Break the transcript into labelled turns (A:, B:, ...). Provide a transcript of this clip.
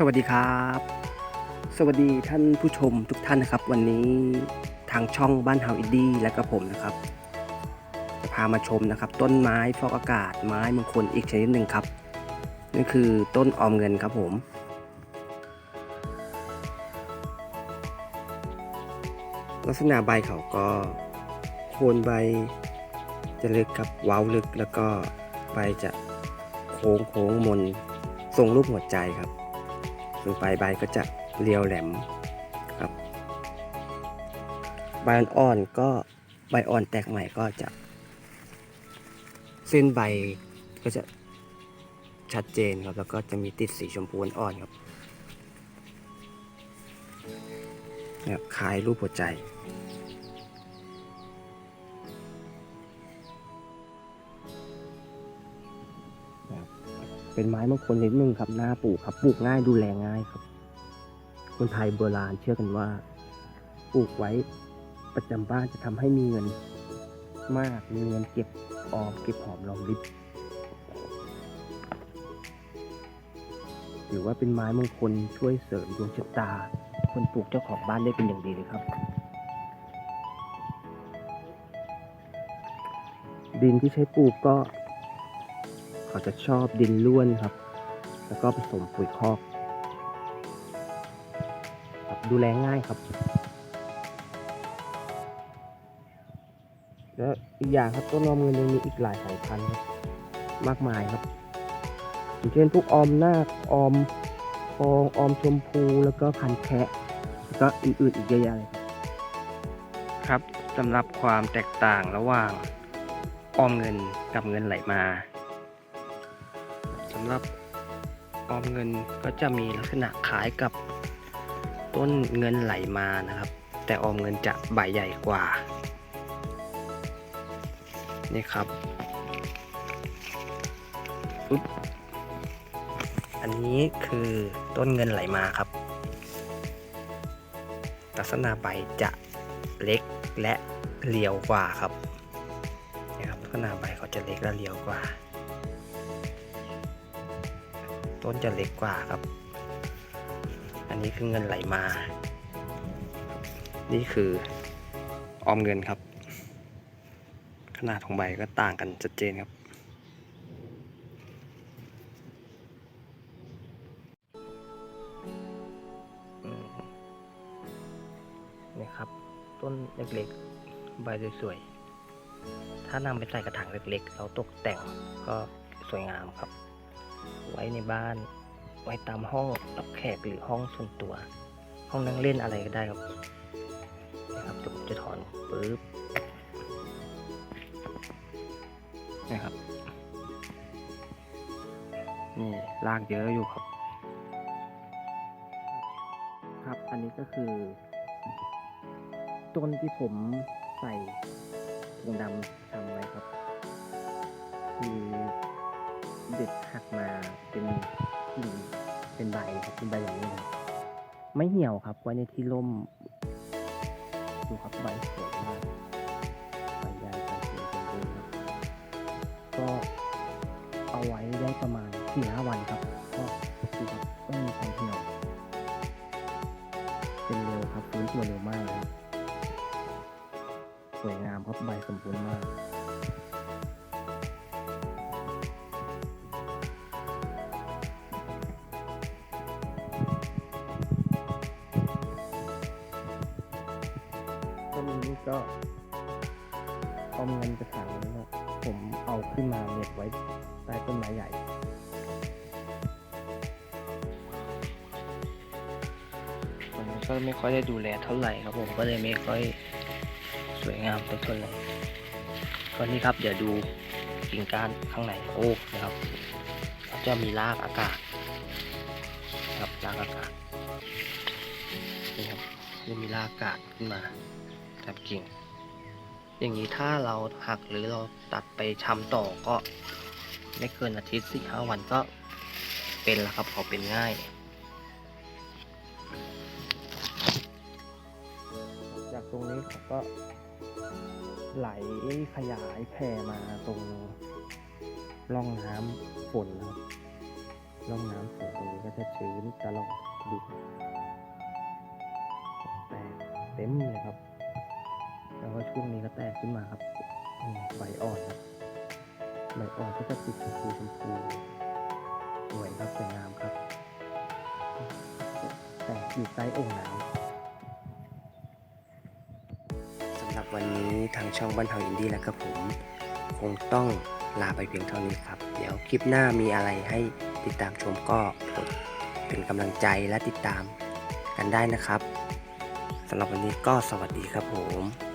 A: สวัสดีครับ สวัสดีท่านผู้ชมทุกท่านนะครับ วันนี้ทางช่องบ้านเฮาอินดี้และก็ผมนะครับ จะพามาชมนะครับ ต้นไม้ฟอกอากาศไม้มงคลอีกชนิดหนึ่งครับนั่นคือต้นออมเงินครับผม ลักษณะใบเขาก็โคนใบจะลึกครับเว้าลึกแล้วก็ใบจะโค้งโค้งมนทรงรูปหัวใจครับ ส่วนปลายใบก็จะเรียวแหลมครับ ใบอ่อนก็ใบอ่อนแตกใหม่ก็จะ เส้นใบก็จะชัดเจนครับ แล้วก็จะมีติดสีชมพูอ่อนครับเนี่ยคล้ายรูปหัวใจ เป็นไม้มงคลนิดนึงครับหน้าปลูกครับปลูกง่ายดูแลง่ายครับ คนไทยโบราณเชื่อกันว่า ปลูกไว้ประจำบ้านจะทำให้มีเงินมากมีเงินเก็บออมเก็บหอมรอมริบหรือว่าเป็นไม้มงคลช่วยเสริมดวงชะตา คนปลูกเจ้าของบ้านได้เป็นอย่างดีเลยครับ ดินที่ใช้ปลูกก็ เขาจะชอบดินล้วนครับ แล้วก็ผสมปุ๋ยคอกครับดูแลง่ายครับแล้วอีกอย่างครับต้นออมเงินยังมีอีกหลายสายพันธุ์มากมายครับอย่างเช่นพวกออมนาคออมทองออมชมพูแล้วก็พันแคะแล้วก็อื่นๆอีกเยอะแยะเลยครับสำหรับความแตกต่างระหว่างออมเงินกับเงินไหลมาำหรับออมเงินก็จะมีลักษณะคล้ายกับต้นเงินไหลมานะครับ แต่ออมเงินจะใบใหญ่กว่า นี่ครับอุ๊บอันนี้คือต้นเงินไหลมาครับ ลักษณะใบจะเล็กและเรียวกว่าครับนะครับลักษณะใบเขาจะเล็กและเรียวกว่า ต้นจะเล็กกว่าครับ อันนี้คือเงินไหลมา นี่คือออมเงินครับ ขนาดของใบก็ต่างกันชัดเจนครับ นี่ครับ ต้นเล็กๆ ใบสวยๆ ถ้านำไปใส่กระถางเล็กๆเราตกแต่งก็สวยงามครับ ไว้ในบ้าน ไว้ตามห้องรับแขกหรือห้องส่วนตัว ห้องนั่งเล่นอะไรก็ได้ครับนะครับเดี๋ยวผมจะถอนปึ๊บนะครับนี่ลากเยอะอยู่ครับ ครับอันนี้ก็คือ ต้นที่ผมใส่ถุงดำทำไว้ครับคือ เด็ดหักมาเป็นกิ่งเป็นใบครับเป็นใบอย่างนี้ครับไม่เหี่ยวครับไว้ในที่ร่มดูครับใบสวยมากใบใหญ่ใบสวยสมบูรณ์ครับก็เอาไว้ได้ประมาณสี่ห้าวันครับก็ดูครับก็มีความเหี่ยวเป็นเร็วครับฟื้นตัวเร็วมากครับสวยงามครับใบสมบูรณ์มาก ก็เอาเงินกระถางนี้ผมเอาขึ้นมาเน็บไว้ใต้ต้นไม้ใหญ่ผมก็ไม่ค่อยได้ดูแลเท่าไหร่ครับผมก็เลยไม่ค่อยสวยงามเท่าไหร่ก็นี่ครับเดี๋ยวดูกิ่งก้านข้างในโอ้นะครับจะมีรากอากาศครับรากอากาศนี่ครับจะมีรากอากาศขึ้นมา ครับกิ่ง อย่างนี้ถ้าเราหักหรือเราตัดไปชำต่อก็ ไม่เกินอาทิตย์สี่ห้าวันก็เป็นแล้วครับเขาเป็นง่ายจากตรงนี้เขาก็ไหลขยายแผ่มาตรงร่องน้ำฝนนะครับร่องน้ำโขงตรงนี้ก็จะชื้นตลอดดูแตกเต็มเลยครับ วก็ช่วงนี้ก็แตกขึ้นมาครับใบอ่อนครับใบอ่อนก็จะติดชมพูชมพูสวยครับสวยงามครับ แต่อยู่ใต้โอ่งน้ำสำหรับวันนี้ทางช่องบ้านเฮาอินดี้แล้วก็ผม คงต้องลาไปเพียงเท่านี้ครับ เดี๋ยวคลิปหน้ามีอะไรให้ติดตามชมก็กดเป็นกำลังใจและติดตามกันได้นะครับสำหรับวันนี้ก็สวัสดีครับผม